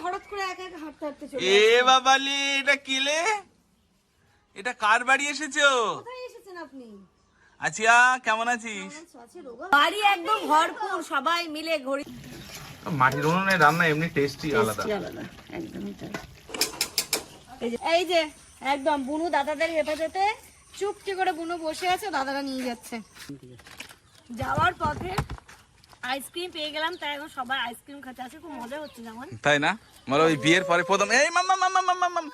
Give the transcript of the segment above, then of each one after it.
হঠাৎ করে একা একা হাঁটতে হাঁটতে চলে এ বাবালি এটা কিলে এটা কার বাড়ি এসেছ? কোথায় এসেছেন আপনি? আছিয়া কেমন আছিস? বাড়ি একদম ভরপুর সবাই মিলে ঘড়ি মাটির উনুনে রান্না এমনি টেস্টি আলাদা। আলাদা একদমই তাই। এই যে- এই যে একদম বুনু দাদাদের হেফাজতে চুপটি করে বুনু বসে আছে দাদারা নিয়ে যাচ্ছে। যাওয়ার পথে আইসক্রিম পেয়ে গেলাম তাই এখন সবাই আইসক্রিম খাচ্ছে আছে খুব মজা হচ্ছে যেমন। তাই না? বলো ওই বিয়ের পরে প্রথম এই মাম্মা মাম্মা মাম্মা মাম্মা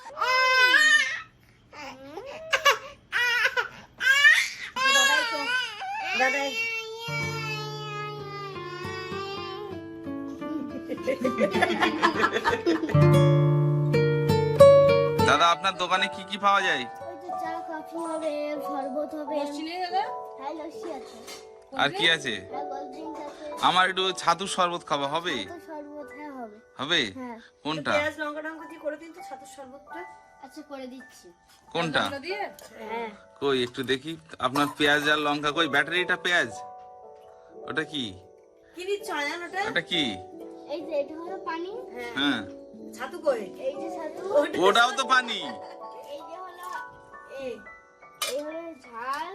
দাদাই দাদা আপনার দোকানে কি কি পাওয়া যায়? চা কফি হবে শরবত হবে। দাদা? হ্যাঁ লস্যি আছে। আর কি আছে? হ্যাঁ আমার একটু ছাতুর শরবত খাওয়া হবে? হ্যাঁ। হবে হবে হ্যাঁ কোনটা আচ্ছা করে দিচ্ছি। কোনটা? হ্যাঁ। কই একটু দেখি। আপনার পেঁয়াজ আর লঙ্কা কই? ব্যাটারিটা পেঁয়াজ? ওটা কি? ওটা? কি? এই যে এটা হলো পানি। হ্যাঁ। ছাতু কই? এই যে ছাতু। ওটাও তো পানি। এই যে হলো এই এই হলো ঝাল।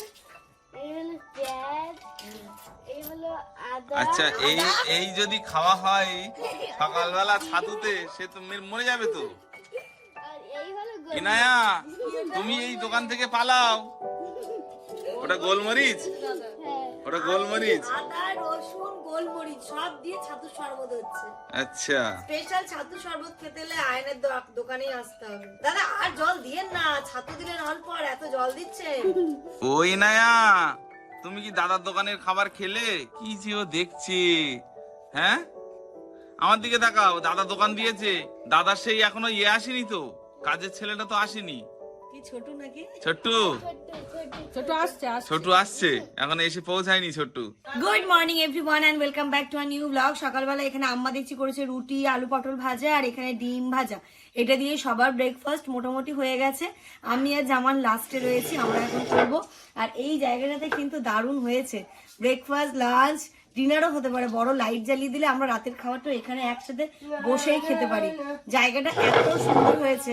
আচ্ছা এই এই যদি খাওয়া হয় সকালবেলা ছাতুতে সে তো মের- যাবে তো। ইনায়া তুমি এই দোকান থেকে পালাও। ওটা গোলমরিচ? হ্যাঁ। ওটা গোলমরিচ? গোলমরিচ সব দিয়ে শরবত হচ্ছে। আচ্ছা। স্পেশাল শরবত খেতে হলে আয়নের দোকানেই আসতে হবে। দাদা আর জল দিয়েন না ছাতু দিলেন অল্প আর এত জল দিচ্ছেন। ওই নায়া তুমি কি দাদার দোকানের খাবার খেলে? কি যে ও দেখছি। হ্যাঁ? আমার দিকে তাকাও দাদা দোকান দিয়েছে। দাদার সেই এখনও ইয়ে আসেনি তো কাজের ছেলেটা তো আসেনি। কি ছোট্টু আসছে ছোট্টু আসছে। এখন এসে পৌঁছায়নি Chhotu good morning everyone and welcome back to a new blog সকালবেলা এখানে আম্মা দেখছি করেছে রুটি আলু পটল ভাজা আর এখানে ডিম ভাজা। এটা দিয়ে সবার ব্রেকফাস্ট মোটামুটি হয়ে গেছে। আমি আর জামান লাস্টে রয়েছি আমরা এখন করব। আর এই জায়গাটাতে কিন্তু দারুণ হয়েছে। ব্রেকফাস্ট লাঞ্চ ডিনারও হতে পারে, বড় লাইট জ্বালিয়ে দিলে আমরা রাতের খাবারটা এখানে একসাথে বসেই খেতে পারি। জায়গাটা এত সুন্দর হয়েছে।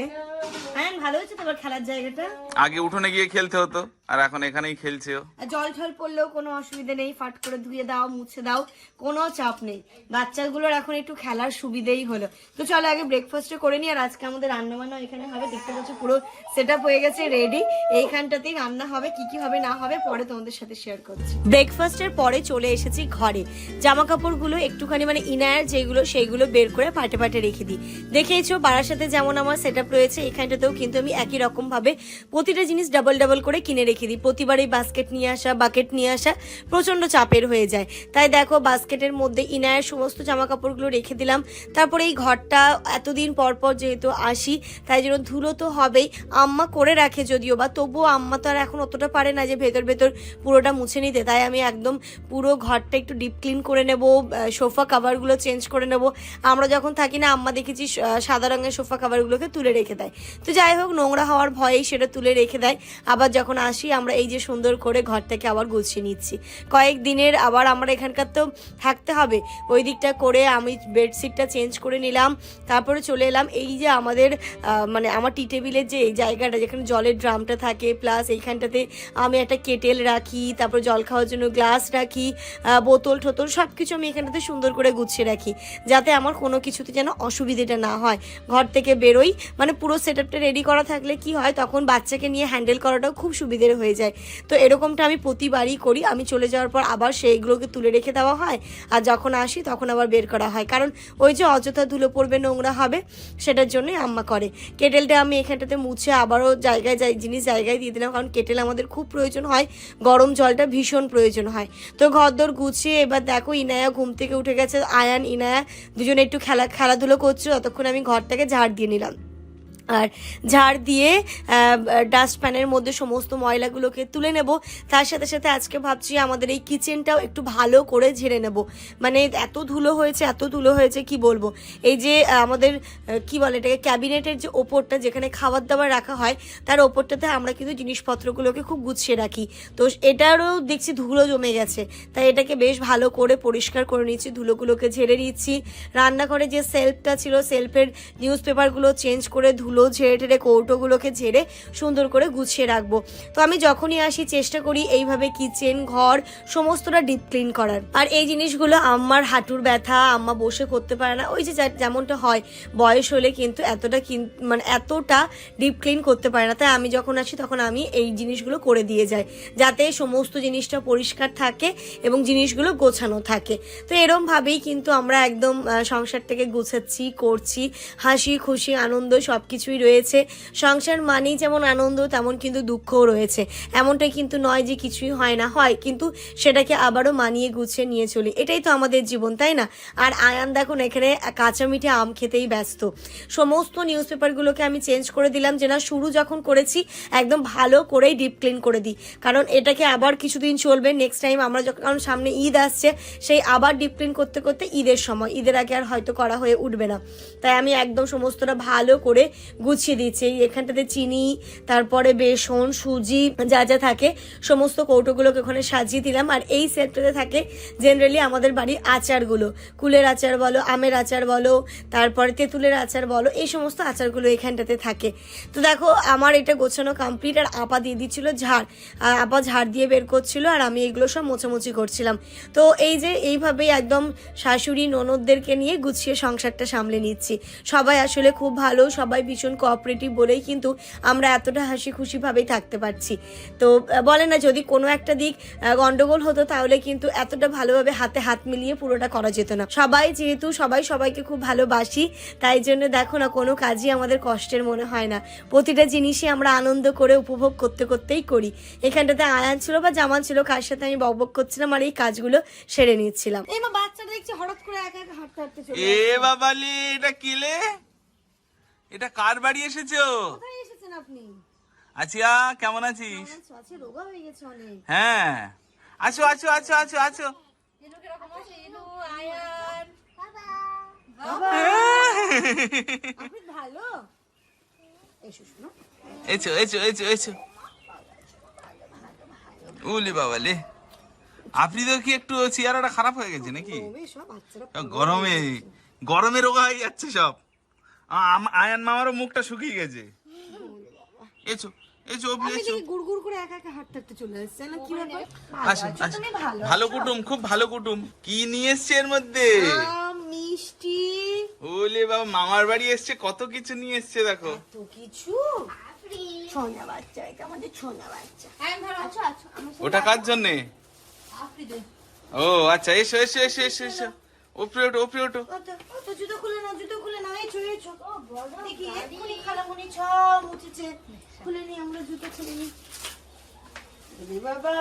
হ্যাঁ ভালো হয়েছে তোমার খেলার জায়গাটা? আগে উঠোনে গিয়ে খেলতে হতো। আর এখন এখানেই খেলছে ও জল ঠল পড়লেও কোনো অসুবিধা নেই ফাট করে ধুয়ে দাও মুছে দাও কোনো চাপ নেই। বাচ্চাগুলোর এখন একটু খেলার সুবিধেই হলো। তো চলো আগে ব্রেকফাস্ট করে নিই আর আজকে আমাদের রান্না বান্না এখানে হবে। দেখতে পাচ্ছ পুরো সেট হয়ে গেছে রেডি এইখানটাতেই রান্না হবে কি কি হবে না হবে পরে তোমাদের সাথে শেয়ার করছি। ব্রেকফাস্টের পরে চলে এসেছি ঘরে। জামা কাপড়গুলো একটুখানি মানে ইনার যেগুলো সেইগুলো বের করে পাটে পাটে রেখে দিই। দেখেইছো পাড়ার সাথে যেমন আমার সেট রয়েছে এখানটাতেও কিন্তু আমি একই রকম ভাবে প্রতিটা জিনিস ডাবল ডাবল করে কিনে রেখে দিই। প্রতিবার এই বাস্কেট নিয়ে আসা বাকেট নিয়ে আসা প্রচণ্ড চাপের হয়ে যায়। তাই দেখো বাস্কেটের মধ্যে ইনায়ের সমস্ত জামা কাপড়গুলো রেখে দিলাম। তারপরে এই ঘরটা এতদিন পর পর যেহেতু আসি, তাই জন্য ধুলো তো হবেই। আম্মা করে রাখে যদিও বা, তবুও আম্মা তো আর এখন অতটা পারে না যে ভেতর ভেতর পুরোটা মুছে নিতে। তাই আমি একদম পুরো ঘরটা একটু ডিপ ক্লিন করে নেব সোফা কাভারগুলো চেঞ্জ করে নেব। আমরা যখন থাকি না, আম্মা দেখেছি সাদা রঙের সোফা কাভারগুলোকে তুলে রেখে দেয়। তো যাই হোক, নোংরা হওয়ার ভয়েই সেটা তুলে রেখে দেয়। আবার যখন আসি আমরা এই যে সুন্দর করে ঘরটাকে আবার গুছিয়ে নিচ্ছি। কয়েক দিনের আবার আমরা এখানকার তো থাকতে হবে। ওই দিকটা করে আমি বেডশিটটা চেঞ্জ করে নিলাম, তারপরে চলে এলাম। এই যে আমাদের মানে আমার টি টেবিলের যে এই জায়গাটা, যেখানে জলের ড্রামটা থাকে, প্লাস এইখানটাতে আমি একটা কেটেল রাখি, তারপর জল খাওয়ার জন্য গ্লাস রাখি বোতল টোতল সব কিছু আমি এখানটাতে সুন্দর করে গুছিয়ে রাখি, যাতে আমার কোনো কিছুতে যেন অসুবিধেটা না হয়। ঘর থেকে বেরোই মানে পুরো সেট রেডি করা থাকলে কি হয়, তখন বাচ্চাকে নিয়ে হ্যান্ডেল করাটাও খুব সুবিধের হয়ে যায়। তো এরকমটা আমি প্রতিবারই করি। আমি চলে যাওয়ার পর আবার সেইগুলোকে তুলে রেখে দেওয়া হয়। আর যখন আসি তখন আবার বের করা হয়। কারণ ওই যে অযথা ধুলো পড়বে, নোংরা হবে, সেটার জন্যই আম্মা করে। কেটেলটা আমি এখানটাতে মুছে আবারও জায়গায় যাই, জিনিস জায়গায় দিয়ে দিলাম। কারণ কেটেল আমাদের খুব প্রয়োজন হয়। গরম জলটা ভীষণ প্রয়োজন হয়। তো ঘরদোর গুছিয়ে এবার দেখো ইনায়া ঘুম থেকে উঠে গেছে। আয়ান, ইনায়া দুজনে একটু খেলা খেলাধুলো করছে। ততক্ষণ আমি ঘরটাকে ঝাড় দিয়ে নিলাম। আর ঝাড় দিয়ে ডাস্টপ্যানের মধ্যে সমস্ত ময়লাগুলোকে তুলে নেব। তার সাথে সাথে আজকে ভাবছি আমাদের এই কিচেনটাও একটু ভালো করে ঝেড়ে নেব। মানে এত ধুলো হয়েছে, এত ধুলো হয়েছে, কি বলব? এই যে আমাদের কি বলে এটাকে, ক্যাবিনেটের যে ওপরটা যেখানে খাবার দাবার রাখা হয়, তার ওপরটাতে আমরা কিন্তু জিনিসপত্রগুলোকে খুব গুছিয়ে রাখি। তো এটারও দেখছি ধুলো জমে গেছে। তাই এটাকে বেশ ভালো করে পরিষ্কার করে নিচ্ছি, ধুলোগুলোকে ঝেড়ে নিচ্ছি। রান্নাঘরে যে সেলফটা ছিল, সেলফের নিউজ পেপারগুলো চেঞ্জ করে ধুলো ঝেড়ে টেড়ে কৌটোগুলোকে ঝেড়ে সুন্দর করে গুছিয়ে রাখব। তো আমি যখনই আসি চেষ্টা করি এইভাবে কিচেন ঘর সমস্তটা ডিপ ক্লিন করার। আর এই জিনিসগুলো আমার হাঁটুর ব্যথা আম্মা বসে করতে পারে না ওই যে যেমনটা হয় বয়স হলে কিন্তু এতটা মানে এতটা ডিপ ক্লিন করতে পারে না। তাই আমি যখন আসি তখন আমি এই জিনিসগুলো করে দিয়ে যাই যাতে সমস্ত জিনিসটা পরিষ্কার থাকে এবং জিনিসগুলো গোছানো থাকে। তো এরমভাবেই কিন্তু আমরা একদম আহ, সংসারটাকে গুছাচ্ছি করছি হাসি খুশি আনন্দ সব কিছুই রয়েছে। সংসার মানেই যেমন আনন্দ, তেমন কিন্তু দুঃখও রয়েছে। এমনটাই কিন্তু নয় যে কিছুই হয় না, হয়। কিন্তু সেটাকে আবারও মানিয়ে গুছিয়ে নিয়ে চলি। এটাই তো আমাদের জীবন, তাই না? আর আয়ান দেখুন, এখানে কাঁচা মিঠে আম খেতেই ব্যস্ত। সমস্ত নিউজ পেপারগুলোকে আমি চেঞ্জ করে দিলাম যে, না, শুরু যখন করেছি, একদম ভালো করেই ডিপ ক্লিন করে দিই। কারণ এটাকে আবার কিছুদিন চলবে। নেক্সট টাইম আমরা যখন কারণ সামনে ঈদ আসছে, সেই আবার ডিপ ক্লিন করতে করতে ঈদের সময়। ঈদের আগে আর হয়তো করা হয়ে উঠবে না। তাই আমি একদম সমস্তটা ভালো করে গুছিয়ে দিচ্ছি এই এখানটাতে চিনি, তারপরে বেসন, সুজি, যা যা থাকে, সমস্ত কৌটোগুলোকে ওখানে সাজিয়ে দিলাম। আর এই সেটটাতে থাকে জেনারেলি আমাদের বাড়ির আচারগুলো। কুলের আচার বলো, আমের আচার বলো, তারপরে তেঁতুলের আচার বলো, এই সমস্ত আচারগুলো এখানটাতে থাকে। তো দেখো, আমার এটা গোছানো কমপ্লিট আর আপা দিয়ে দিচ্ছিল ঝাড়। আপা ঝাড় দিয়ে বের করছিল আর আমি এগুলো সব মোছামুছি করছিলাম। তো এই যে এইভাবেই একদম শাশুড়ি ননদদেরকে নিয়ে গুছিয়ে সংসারটা সামলে নিচ্ছি। সবাই আসলে খুব ভালো, সবাই ভীষণ কোঅপারেটিভ বলেই কিন্তু আমরা এতটা হাসি খুশিভাবেই থাকতে পারছি। তো বলে না যদি কোনো একটা দিক গন্ডগোল হতো তাহলে কিন্তু এতটা ভালোভাবে হাতে হাত মিলিয়ে পুরোটা করা যেত না। সবাই যেহেতু সবাই সবাইকে খুব ভালোবাসি তাই জন্য দেখো না কোনো কাজই আমাদের কষ্টের মনে হয় না। প্রতিটা জিনিসই আমরা আনন্দ করে উপভোগ করতে করতেই করি। এখানটাতে আয়ান ছিল বা জামান ছিল কার সাথে আমি বকবক করছিলাম আর এই কাজগুলো সেরে নিচ্ছিলাম। এই মা বাচ্চাটা দেখছি হঠাৎ করে একা একা হাঁটতে হাঁটতে চলে এ বাবালি এটা কেলে এটা কার বাড়ি এসেছ? কোথায় এসেছেন আপনি? আছিয়া কেমন আছিস? রোগা হয়ে গেছে অনেক। হ্যাঁ। আছো আছো আছো আছো আছো। আপনি ভালো? এসো শোনো। উলি বাবালে আপনি তো কি একটু চেয়ারটা খারাপ হয়ে গেছে নাকি? গরমে গরমে রোগা হয়ে যাচ্ছে সব। আয়ান মামারও মুখটা শুকিয়ে গেছে। এছো এছো অপি আপনি এছো গুড় গুড় করে একা একা হাঁটতে হাঁটতে চলে এসেছে না কি ব্যাপার? আসো আছো ভালো ভালো কুটুম খুব ভালো কুটুম। কি নিয়ে এসছে এর মধ্যে? মিষ্টি। ওলে বাবা মামার বাড়ি এসছে কত কিছু নিয়ে এসছে দেখো। তো কিছু? ছোনা বাচ্চা এটা আমাদের ছোনা বাচ্চা। আচ্ছা আচ্ছা ওটা কার জন্যে? ও আচ্ছা এসো এসো এসো এসো এসো। ওপরে ওঠো ওপরে ওঠো। অত অত জুতো খুলে নাও জুতো খুলে নাও এই ছুঁয়ে ছো দেখি এক্ষুনি খালামুনি ছ মুছেছে। খুলে নি আমরা জুতো খুলে নি রে বাবা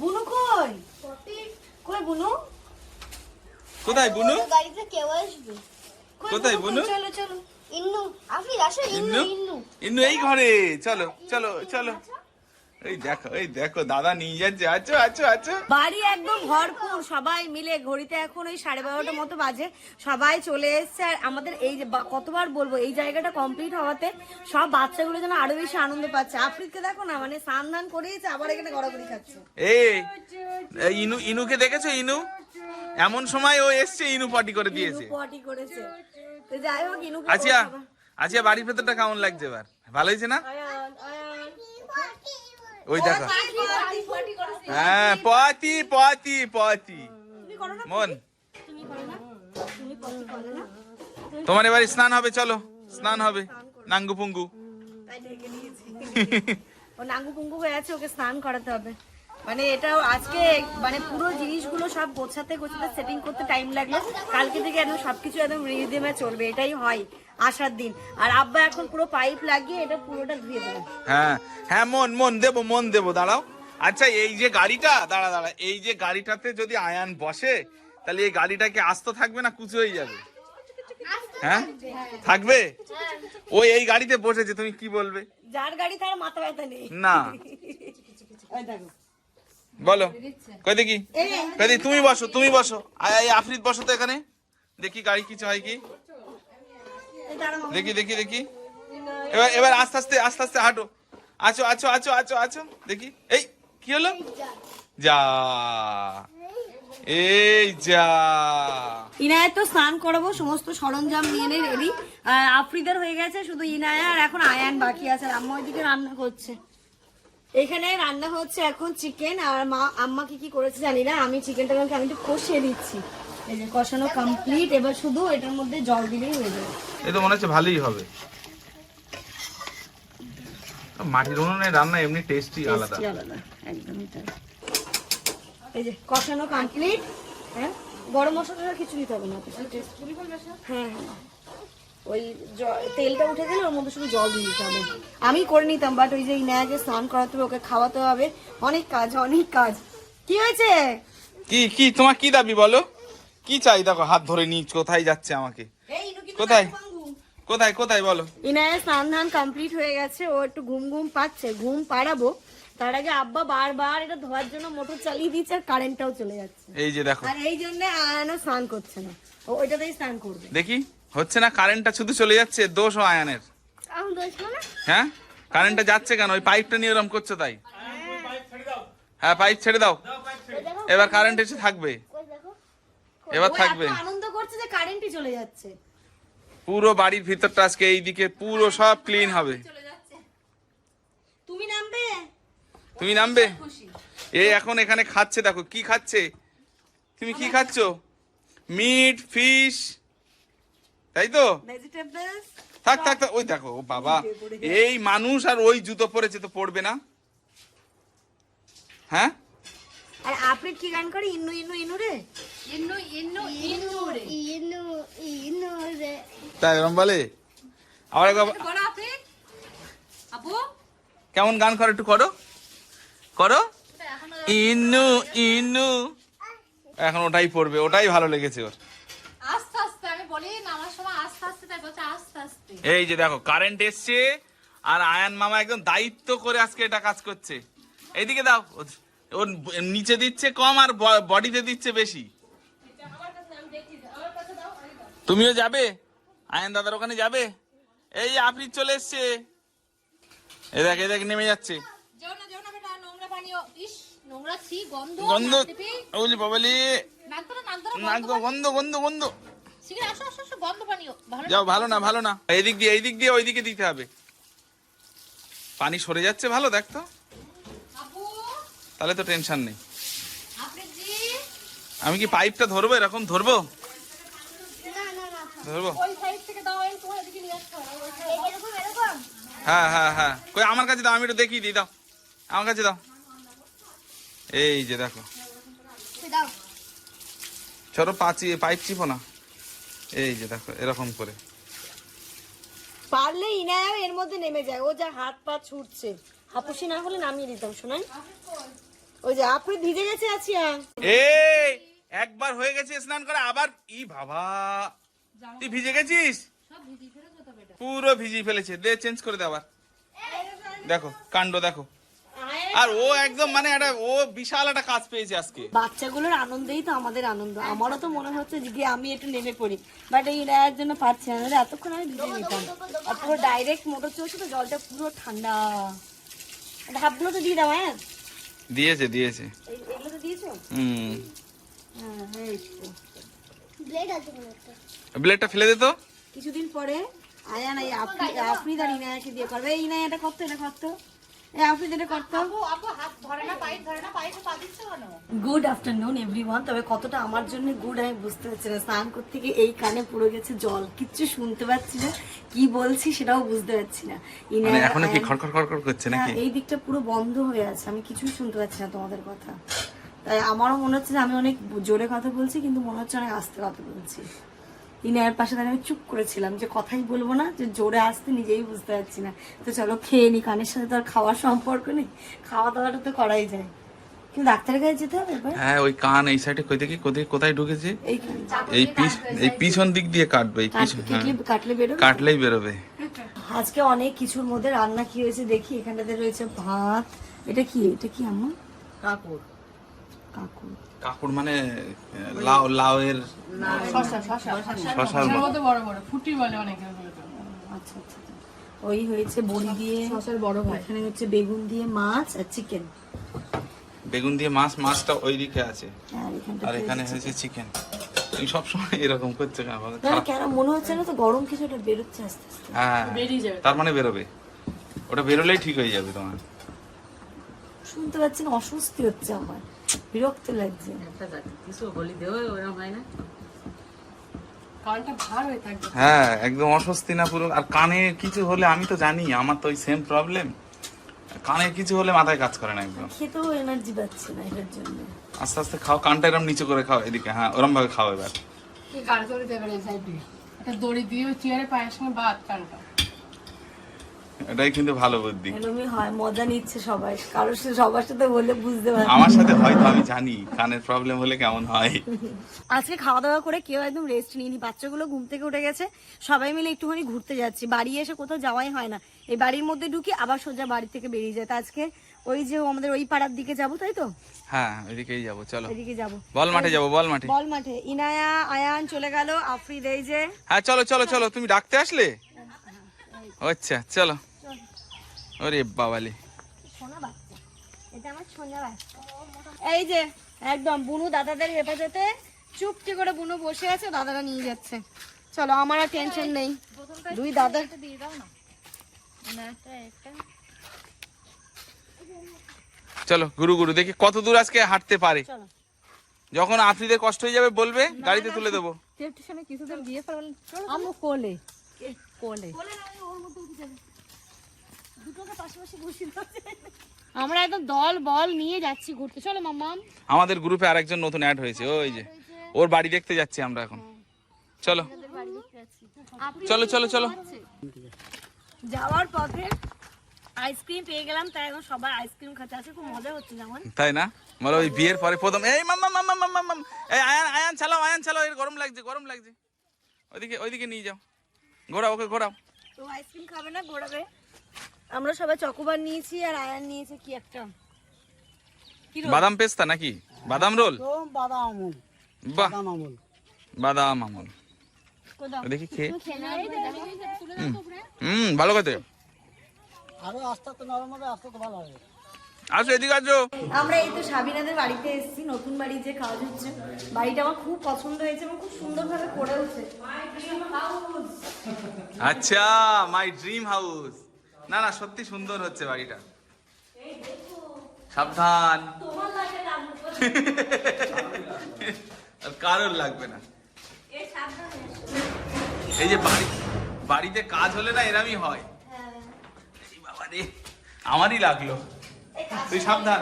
বুনু কই? কই বুনু? কোথায় বুনু? গাড়িতে কেউ আসবে। কোথায় বুনু? চলো চলো। ইন্নু আপনি আসো ইন্নু? ইন্নু। ইন্নু এই ঘরে চলো চলো চলো। এই দেখো এই দেখো দাদা নিয়ে যাচ্ছে আছো আছো আছো। বাড়ি একদম ভরপুর সবাই মিলে ঘড়িতে এখন ওই সাড়ে বারোটার মতো বাজে সবাই চলে এসছে আর আমাদের এই যে কতবার বলব এই জায়গাটা কমপ্লিট হওয়াতে সব বাচ্চাগুলো যেন আরও বেশি আনন্দ পাচ্ছে। আফ্রিদকে দেখো না মানে স্নান দান করিয়েছে আবার এখানে গড়াগড়ি খাচ্ছে। এই ইনু ইনুকে দেখেছ ইনু? এমন সময় ও এসছে ইনু পার্টি করে দিয়েছে। পটি করেছে। তো যাই হোক আছিয়া সবাই- আছিয়া বাড়ির ভেতরটা কেমন লাগছে এবার? ভালো হয়েছে না? আয়ান, আয়ান। ওই দেখো। হ্যাঁ পতি পতি পতি মন। তোমার এবার স্নান হবে চলো। স্নান হবে। নাঙ্গু পুঙ্গু। ও নাঙ্গু পুঙ্গু হয়ে আছে ওকে স্নান করাতে হবে। মানে এটা আজকে মানে পুরো জিনিসগুলো সব গোছাতে গোছাতে সেটিং করতে টাইম লাগল। কালকে থেকে একদম সবকিছু একদম রিদিমে চলবে এটাই হয় আসার দিন। আর আব্বা এখন পুরো পাইপ লাগিয়ে এটা পুরোটা ধুয়ে দেবে। হ্যাঁ হ্যাঁ মন মন দেবো মন দেবো দাঁড়াও। আচ্ছা এই যে গাড়িটা দাঁড়া দাঁড়া এই যে গাড়িটাতে যদি আয়ান বসে তাহলে এই গাড়িটা কি আস্ত থাকবে না কুচো হয়ে যাবে? হ্যাঁ? থাকবে? ও এই গাড়িতে বসেছে তুমি কি বলবে? যার গাড়ি তার মাথা ব্যথা নেই। না। দেখো। বলো। কই দেখি? এই এই, কই দেখি? তুমি বসো তুমি বসো। আফরিদ বসো তো এখানে। দেখি গাড়ি কিছু হয় কি। এই। দেখি দেখি দেখি। এবার এবার আস্তে আস্তে আস্তে আস্তে হাঁটো। আছো আছো আছো আছো আছো। দেখি। এই কি হলো? যা। এই যা। ইনায়ের তো স্নান করাবো সমস্ত সরঞ্জাম নিয়ে নেই রেডি আফ্রিদের হয়ে গেছে শুধু ইনায়া আর এখন আয়ান বাকি আছে আর আম্মা ওইদিকে রান্না করছে। এখানে রান্না হচ্ছে এখন চিকেন আর মা আম্মা কি কি করেছে জানি না আমি চিকেনটাকে আমি একটু কষিয়ে দিচ্ছি। এই যে কষানো কমপ্লিট এবার শুধু এটার মধ্যে জল দিলেই হয়ে যাবে। এ তো মনে হচ্ছে ভালোই হবে। মাটির উনুনে রান্না এমনি টেস্টি আলাদা। আলাদা একদমই তাই। এই যে কষানো কমপ্লিট হ্যাঁ? গরম মশলা কিছু দিতে হবে না। হ্যাঁ হ্যাঁ। ওই তেলটা উঠে গেলে ওর মধ্যে শুধু জল দিয়ে দিতে হবে। আমি করে নিতাম বাট ওই যে ইনায়াকে স্নান করাতে হবে ওকে খাওয়াতে হবে অনেক কাজ অনেক কাজ। কি হয়েছে? কি কি তোমার কি দাবি বলো? কি চাই? দেখো হাত ধরে নি কোথায় যাচ্ছে আমাকে? কোথায়? কোথায় কোথায় বলো? ইনায়া স্নান ধান কমপ্লিট হয়ে গেছে ও একটু ঘুম ঘুম পাচ্ছে ঘুম পাড়াবো। তার আগে আব্বা বারবার এটা ধোয়ার জন্য মোটর চালিয়ে দিচ্ছে আর কারেন্টটাও চলে যাচ্ছে। এই যে দেখো। আর এই জন্য আয়ানও স্নান করছে না। ও ওইটাতেই স্নান করবে। দেখি। হচ্ছে না কারেন্টটা শুধু চলে যাচ্ছে দোষ ও আয়ানের। আমি দোষ না হ্যাঁ? কারেন্টটা যাচ্ছে কেন? ওই পাইপটা নিয়ে ওরম করছ তাই? হ্যাঁ পাইপ ছেড়ে দাও। এবার কারেন্ট এসে থাকবে। এবার থাকবে। আনন্দ করছে যে কারেন্টই চলে যাচ্ছে। পুরো বাড়ির ভিতরটা আজকে এইদিকে পুরো সব ক্লিন হবে। তুমি নামবে? তুমি নামবে? এই এখন এখানে খাচ্ছে দেখো কি খাচ্ছে? তুমি কি খাচ্ছ? মিট ফিশ তাই তো থাক থাক থাক ওই দেখো ও বাবা। এই মানুষ আর ওই জুতো পরেছে তো পড়বে না। হ্যাঁ? আর আপনি কি গান করে ইন্নু ইন্নু ইন্নু রে? ইনু ইনু ইনু রে। ইনু ইনু রে। তাই এরম বলে? আবার একবার আপনি। কেমন গান করো একটু করো। করো? ইনু ইনু এখন ওটাই পড়বে ওটাই ভালো লেগেছে ওর। আস্তে আস্তে আমি বলি নামার সময় আস্তে আস্তে তাই বলছে আস্তে আস্তে এই যে দেখো কারেন্ট এসছে আর আয়ান মামা একদম দায়িত্ব করে আজকে এটা কাজ করছে। এইদিকে দাও ওর নিচে দিচ্ছে কম আর বডিতে দিচ্ছে বেশি। তুমিও যাবে? আয়ান দাদার ওখানে যাবে? এই আপনি চলে এসছে। এ দেখ এ দেখ নেমে যাচ্ছে। গন্ধ গন্ধ গন্ধ গন্ধ। যাও ভালো না ভালো না। এইদিক দিয়ে এইদিক দিয়ে ওইদিকে দিতে হবে। পানি সরে যাচ্ছে ভালো দেখ তো। তাহলে তো টেনশন নেই। আমি কি পাইপটা ধরবো এরকম ধরবো? না না না ধরবো? ওই সাইড থেকে দাও এই তোমার এদিকে নিয়ে আসতে হবে ওই side। এরকম এরকম? হ্যাঁ হ্যাঁ হ্যাঁ। কই আমার কাছে দাও আমি একটু দেখিয়ে দিই দাও। আমার কাছে দাও। এই যে দেখো। দাও। চলো পাচি পাইপ চিপো না। এই যে দেখো এরকম করে। পারলে ইনায়াও এর মধ্যে নেমে যায়। ও যা হাত পা ছুটছে। হাপুসি না হলে নামিয়ে দিতাম শোনাই ওই যে আপনি ভিজে গেছে আছিয়া। এই একবার হয়ে গেছে স্নান করে আবার ই বাবা তুই ভিজে গেছিস? পুরো ভিজিয়ে ফেলেছে। দে চেঞ্জ করে দে আবার। দেখো কাণ্ড দেখো। আর ও একদম মানে একটা ও বিশাল একটা কাজ পেয়েছে আজকে। বাচ্চাগুলোর আনন্দেই তো আমাদের আনন্দ। আমারও তো মনে হচ্ছে যে আমি একটু নেমে পড়ি। বাট এই ইনায়ার জন্য পারছি না। এতক্ষণ আমি ভিজে নিতাম আর পুরো ডাইরেক্ট মোটর চলছে তো জলটা পুরো ঠান্ডা। ধাপগুলো তো দিয়ে দাও হ্যাঁ? দিয়েছে দিয়েছে। এগুলো তো দিয়েছ? হুম। হ্যাঁ এই ব্লেড আছে ব্লেডটা ফেলে দে তো। কিছুদিন পরে আয়ান এই আফরি আফরিদ আর ইনায়াকে দিয়ে করবে। এই ইনায়াটা করতো এটা করতো। এই আফরিদ এটা করতো আপু আপু হাত ধরে না পাইপ ধরে না পাইপে পা দিচ্ছে কেন? গুড আফটারনুন এভরিওয়ান তবে কতটা আমার জন্য গুড আমি বুঝতে পারছি না। স্নান করতে গিয়ে এই কানে পুরো গেছে জল। কিচ্ছু শুনতে পাচ্ছি না। কি বলছি সেটাও বুঝতে পারছি না। মানে কি খড়খড় খড়খড় করছে নাকি? হ্যাঁ, এই দিকটা পুরো বন্ধ হয়ে আছে। আমি কিছুই শুনতে পাচ্ছি না তোমাদের কথা। তাই আমারও মনে হচ্ছে যে আমি অনেক জোরে কথা বলছি কিন্তু মনে হচ্ছে অনেক আস্তে কথা বলছি। ইনায়ের পাশে দাঁড়িয়ে আমি চুপ করেছিলাম যে কথাই বলব না যে জোরে আসতে নিজেই বুঝতে পারছি না। তো চলো খেয়ে নি কানের সাথে তো আর খাওয়ার সম্পর্ক নেই খাওয়া দাওয়াটা তো করাই যায়। কিন্তু ডাক্তারের কাছে যেতে হবে হ্যাঁ ওই কান এই সাইডে কই দেখি কোথায় কোথায় ঢুকেছে? এই এই পিছ এই পিছন দিক দিয়ে কাটবে এই পিছন হ্যাঁ। কাটলে কাটলে বেরো কাটলেই বেরোবে। আজকে অনেক কিছুর মধ্যে রান্না কি হয়েছে দেখি এখানটাতে রয়েছে ভাত। এটা কি? এটা কি আম্মা? কাকুর কাকুর কাকুর মানে লাউ লাউয়ের শশা শশা। শশার এর বড় বড় ফুটি বলে অনেকে আচ্ছা আচ্ছা আচ্ছা। ওই হয়েছে বড়ি দিয়ে শশার বড় ভাই। এখানে হচ্ছে বেগুন দিয়ে মাছ আর চিকেন। বেগুন দিয়ে মাছ মাছটা ওই দিকে আছে আর এখানে হয়েছে চিকেন। তুমি সবসময় এরকম করছ কেন? বলো? কেন? মনে হচ্ছে না তো গরম কিছু একটা বেরোচ্ছে আস্তে আস্তে। হ্যাঁ বেরিয়ে যাবে। তার মানে বেরোবে। ওটা বেরোলেই ঠিক হয়ে যাবে তোমার। শুনতে পাচ্ছি না অস্বস্তি হচ্ছে আমার। বিরক্ত লাগছে। কিছু বলি দেও ওরকম হয় না? একদম অস্বস্তি না পুরো। আর কানে কিছু হলে আমি তো জানি আমার তো ওই সেম প্রবলেম কানে কিছু হলে মাথায় কাজ করে না একদম। খেতেও এনার্জি পাচ্ছে না এটার জন্য। আস্তে আস্তে খাও কানটা এরম নিচে করে খাও এদিকে হ্যাঁ ওরম ভাবে খাও এবার। কি দেবে এই সাইড দিয়ে একটা দড়ি দিয়ে ওই চেয়ারে পায়ের সঙ্গে বাদ কানটা। এটাই কিন্তু ভালো বুদ্ধি। এরমই হয় মজা নিচ্ছে সবাই। কারোর সাথে সবার সাথে বললে বুঝতে পারবে। আমার সাথে হয়তো আমি জানি। কানের প্রবলেম হলে কেমন হয়? আজকে খাওয়া দাওয়া করে কেউ একদম রেস্ট নিইনি বাচ্চাগুলো ঘুম থেকে উঠে গেছে। সবাই মিলে একটুখানি ঘুরতে যাচ্ছি। বাড়ি এসে কোথাও যাওয়াই হয় না। এই বাড়ির মধ্যে ঢুকি আবার সোজা বাড়ি থেকে বেরিয়ে যায় তা আজকে ওই যে আমাদের ওই পাড়ার দিকে যাব তাই তো? হ্যাঁ ওইদিকেই যাব চলো। ওইদিকে যাব। বল মাঠে যাব বল মাঠে। বল মাঠে। ইনায়া আয়ান চলে গেল আফরিদ এই যে। হ্যাঁ চলো চলো চলো। তুমি ডাকতে আসলে? আচ্ছা চলো। ওরে বাবালি। সোনা বাচ্চা। এটা আমার সোনা বাচ্চা। এই যে একদম বুনু দাদাদের হেফাজতে চুপটি করে বুনু বসে আছে দাদারা নিয়ে যাচ্ছে। চলো আমার আর টেনশন নেই। দুই দাদা চলো গুরু গুরু দেখি কত দূর আজকে হাঁটতে পারে। যখন আফ্রিদের কষ্ট হয়ে যাবে বলবে গাড়িতে তুলে দেবো। টিউশনে কিছুদিন দিয়ে ফেলবেন আমু কোলে। কোলে। আমরা একদম দল বল নিয়ে যাচ্ছি ঘুরতে। চলো মাম্মা আমাদের গ্রুপে আরেকজন নতুন অ্যাড হয়েছে। ওই যে ওর বাড়ি দেখতে যাচ্ছি আমরা এখন। চলো। চলো চলো চলো। যাওয়ার পথে আইসক্রিম পেয়ে গেলাম তাই এখন সবাই আইসক্রিম খাচ্ছে আছে খুব মজা হচ্ছে যেমন তাই না? বলো ওই বিয়ের পরে প্রথম এই মাম্মা মাম্মা মাম্মা মাম্মা এই আয়ান আয়ান চালাও আয়ান চালাও এর গরম লাগছে গরম লাগছে। ওইদিকে ওইদিকে নিয়ে যাও। ঘোরাও ওকে ঘোরাও। তো আইসক্রিম খাবে না ঘোরাবে। আমরা সবাই চকোবার নিয়েছি আর আয়ান নিয়েছে কি একটা? বাদাম পেস্তা নাকি? বাদাম রোল? বাদাম আমুল। বাদাম আমুল। বাদাম আমল। দেখি খেয়ে। হুম। ভালো কথা আরও আস্তে আস্তে নরম হবে আস্তে আস্তে ভালো হবে। আসো এদিকে আসো। আমরা এই তো সাবিনাদের বাড়িতে এসেছি নতুন বাড়ি যে কাজ হচ্ছে। বাড়িটা আমার খুব পছন্দ হয়েছে এবং খুব সুন্দরভাবে করেওছে আচ্ছা মাই ড্রিম হাউস না না সত্যি সুন্দর হচ্ছে বাড়িটা। সাবধান। আর কারোর লাগবে না। এই যে বাড়ি বাড়িতে কাজ হলে না এরমই হয়। বাবা রে আমারই লাগল। তুই সাবধান।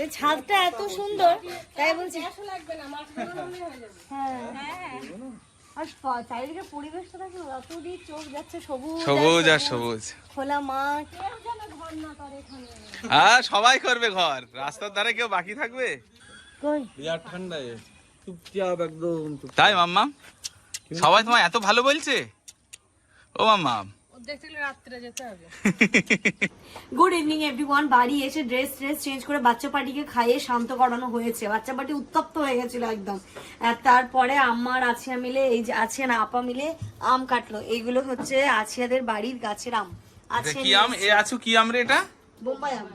এই ছাদটা এত সুন্দর তাই বলছি। লাগবে হ্যাঁ। আর চারিদিকে পরিবেশটা দেখো অতদিক চোখ যাচ্ছে সবুজ সবুজ আর সবুজ। খোলা মাঠ। হ্যাঁ সবাই করবে ঘর। রাস্তার ধারে কেউ বাকি থাকবে? বিরাট ঠান্ডায় চুপচাপ একদম তাই মাম্মা? সবাই তোমায় এত ভালো বলছে? ও মাম্মা। দেখতে গেলে রাত্রে যেতে হবে। গুড ইভিনিং এভরিওয়ান বাড়ি এসে ড্রেস ট্রেস চেঞ্জ করে বাচ্চা পার্টিকে খাইয়ে শান্ত করানো হয়েছে। বাচ্চা পার্টি উত্তপ্ত হয়ে গেছিল একদম। আর তারপরে আমার আছিয়া মিলে এই যে আছিয়া না আপা মিলে আম কাটলো। এইগুলো হচ্ছে আছিয়াদের বাড়ির গাছের আম। কি আম? এ আছো কি আম রে এটা? বোম্বাই আম।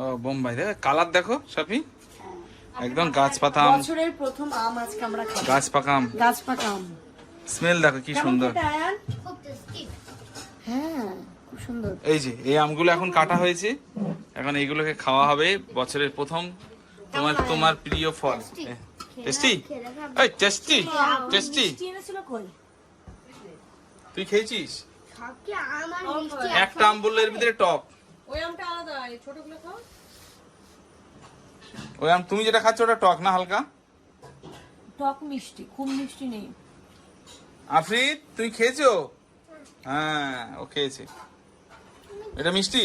ও বোম্বাই। দেখো কালার দেখো সাপি একদম গাছ পাতা আম। বছরের প্রথম আম আজকে আমরা খাব। গাছ পাকা আম। গাছ পাকা আম। স্মেল দেখো কি সুন্দর। খেতে আয়ান? হ্যাঁ খুব সুন্দর। এই যে এই আমগুলো এখন কাটা হয়েছে। এখন এইগুলোকে খাওয়া হবে বছরের প্রথম। তোমার তোমার প্রিয় ফল। টেস্টি। এই টেস্টি? টেস্টি তুই খেয়েছিস? একটা আম বলল এর ভিতরে টক। ওই আমটা আলাদা এই ছোটগুলো খাও। ওই আম তুমি যেটা খাচ্ছ ওটা টক না হালকা? টক মিষ্টি খুব মিষ্টি নেই। আফরিদ তুই খেয়েছো? হ্যাঁ ও খেয়েছে। এটা মিষ্টি?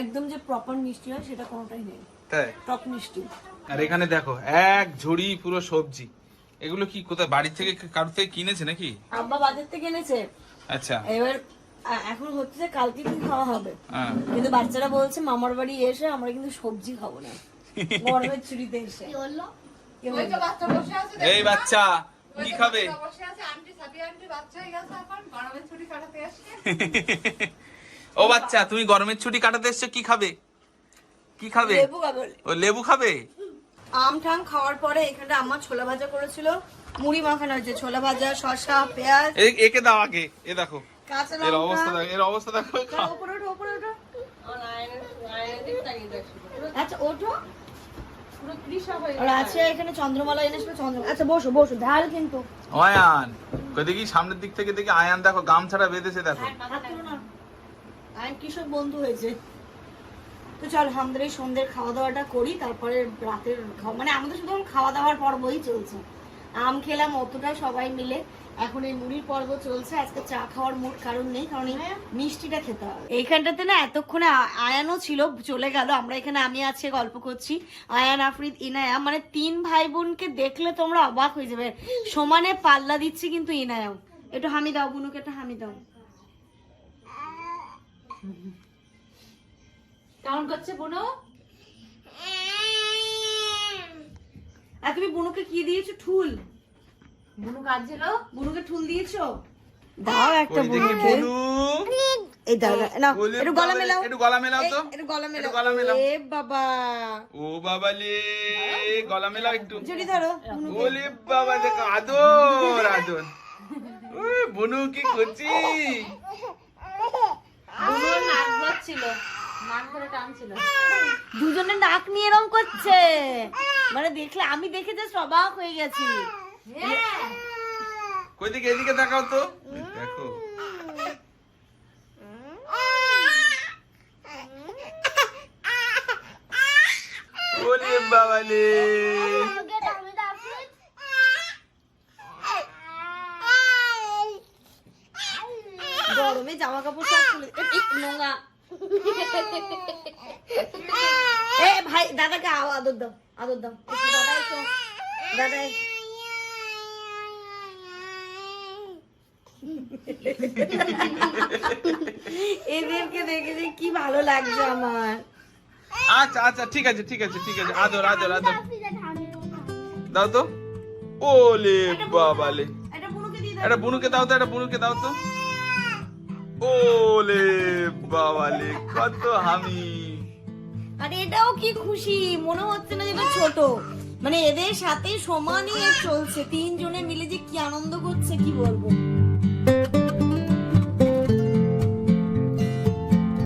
একদম যে প্রপার মিষ্টি হয় সেটা কোনোটাই নেই। তাই? টক মিষ্টি। আর এখানে দেখো এক ঝুড়ি পুরো সবজি। এগুলো কি কোথায় বাড়ি থেকে কারোর থেকে কিনেছে নাকি? আব্বা বাজার থেকে এনেছে। আচ্ছা। এবার এখন হচ্ছে কালকে কি খাওয়া হবে। হ্যাঁ। কিন্তু বাচ্চারা বলছে মামার বাড়ি এসে আমরা কিন্তু সবজি খাব না। গরমের ছুটিতে এসে। এই বাচ্চা কি খাবে? এখন ও বাচ্চা তুমি গরমের ছুটি কাটাতে এসছো কি খাবে? কি খাবে? ও লেবু খাবে? আম ঠাম খাওয়ার পরে এখানটা আমার ছোলা ভাজা করেছিল। মুড়ি মাখানো হয়েছে ছোলা ভাজা শসা পেঁয়াজ। একে দাও আগে এ দেখো। এর অবস্থা দেখো এর অবস্থা দেখো উপরে ওঠো উপরে ওঠো। আচ্ছা ওঠো। আছে এখানে চন্দ্রমালা এনেছিল চন্দ্র আচ্ছা বসো বসো ঢাল কিন্তু। আয়ান কই দেখি সামনের দিক থেকে দেখি আয়ান দেখো গামছাটা বেঁধেছে দেখো। কৃষক বন্ধু হয়েছে? তো চল আমাদের এই সন্ধ্যের খাওয়া দাওয়াটা করি তারপরে রাতের মানে আমাদের শুধু খাওয়া দাওয়ার পর্বই চলছে। আম খেলাম অতটা সবাই মিলে এখন এই মুড়ির পর্ব চলছে। আজকে চা খাওয়ার মোট কারণ নেই কারণ এই মিষ্টিটা খেতে হবে। এইখানটাতে না এতক্ষণে আ- আয়ানও ছিল চলে গেল। আমরা এখানে আমি আছি গল্প করছি। আয়ান আফরিদ ইনায়া মানে তিন ভাই বোনকে দেখলে তোমরা অবাক হয়ে যাবে। সমানে পাল্লা দিচ্ছি কিন্তু ইনায়াও। একটু হামি দাও বুনুকে একটা হামি দাও। কেমন করছে বোনো? আর তুমি বুনুকে কি দিয়েছ? ঠুল। বুনু বুনুকে ঠুল দিয়েছ? দাও একটা বুনুকে। বনু এই দাও বলে একটু গলা মেলাও। একটু গলা মেলাও তো। একটু গলা মেলাও। গলা মেলাও। এ বাবা। ও বাবা লে গলা মেলাও একটু। জড়ি ধরো। ওলে বাবা দেখো আদর আদর। ও বনু কি করছি? বুনুর নাক ধরছিল। নাক ধরে টানছিল। দুজনে নাক নিয়ে এরম করছে। মানে দেখলে আমি দেখে যে অবাক হয়ে গেছি। কই দিকে এদিকে তাকাও তো। দেখো. গরমে জামা কাপড় সব খুলে নোংরা। এ ভাই দাদাকে আদর দাও আদর দাও। দাদা একটু দাদা এদেরকে দেখে যে কি ভালো লাগছে আমার। আচ্ছা আচ্ছা ঠিক আছে ঠিক আছে ঠিক আছে। আদর আদর আদর. দাও তো। ওলে বাবা লে। এটা বুনুকে দাও। একটা বুনুকে দাও তো একটা বুনুকে দাও তো। ওলে বাবা লে কত হামি। আরে এটাও কি খুশি মনে হচ্ছে না যেটা ছোট। মানে এদের সাথে সমানই চলছে তিনজনে মিলে যে কি আনন্দ করছে কি বলব?